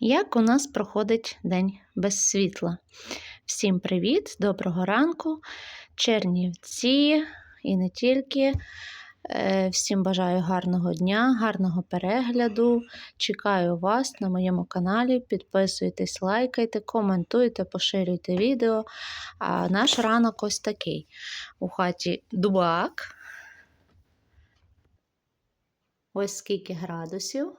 Як у нас проходить день без світла? Всім привіт, доброго ранку, Чернівці і не тільки. Е, Всім бажаю гарного дня, гарного перегляду. Чекаю вас на моєму каналі. Підписуйтесь, лайкайте, коментуйте, поширюйте відео. А наш ранок ось такий. У хаті дубак. Ось скільки градусів.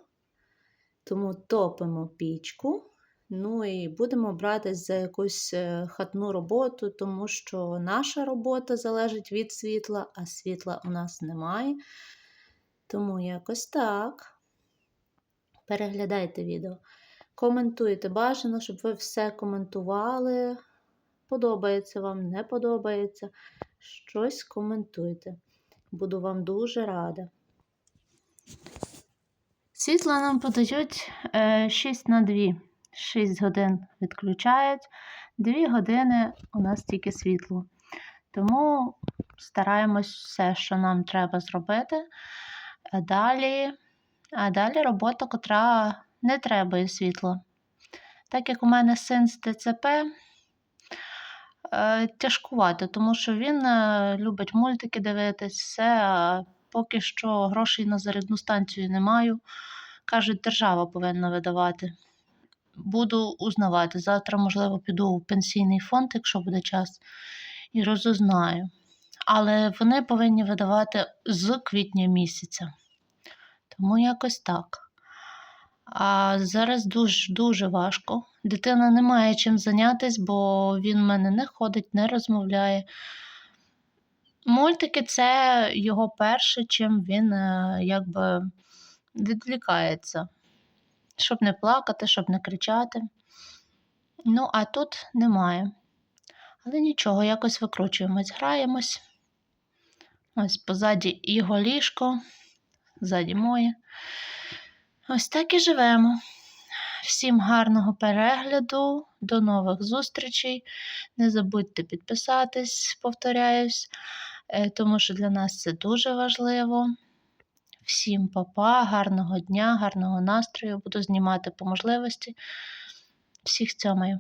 Тому топимо пічку. Ну і будемо братись за якусь е, хатну роботу, тому що наша робота залежить від світла, а світла у нас немає. Тому якось так. Переглядайте відео. Коментуйте бажано, щоб ви все коментували. Подобається вам, не подобається. Щось коментуйте. Буду вам дуже рада. Світло нам подають е, 6 на 2. 6 годин відключають, 2 години у нас тільки світло. Тому стараємось все, що нам треба зробити. А далі, а далі робота, котра не треба світла. Так як у мене син з ТЦП, е, тяжкувати, тому що він е, любить мультики дивитись, все. Поки що грошей на зарядну станцію не маю. Кажуть, держава повинна видавати. Буду узнавати. Завтра, можливо, піду в пенсійний фонд, якщо буде час, і розузнаю. Але вони повинні видавати з квітня місяця. Тому якось так. А зараз дуже дуже важко. Дитина не має чим зайнятися, бо він в мене не ходить, не розмовляє. Мультики це його перше, чим він е, якби відвлікається, щоб не плакати, щоб не кричати. Ну, а тут немає. Але нічого, якось викручуємось, граємось. Ось позаді його ліжко, ззаді моє. Ось так і живемо. Всім гарного перегляду, до нових зустрічей. Не забудьте підписатись, повторяюсь, тому що для нас це дуже важливо. Всім папа, гарного дня, гарного настрою. Буду знімати по можливості. Всіх цьомаю.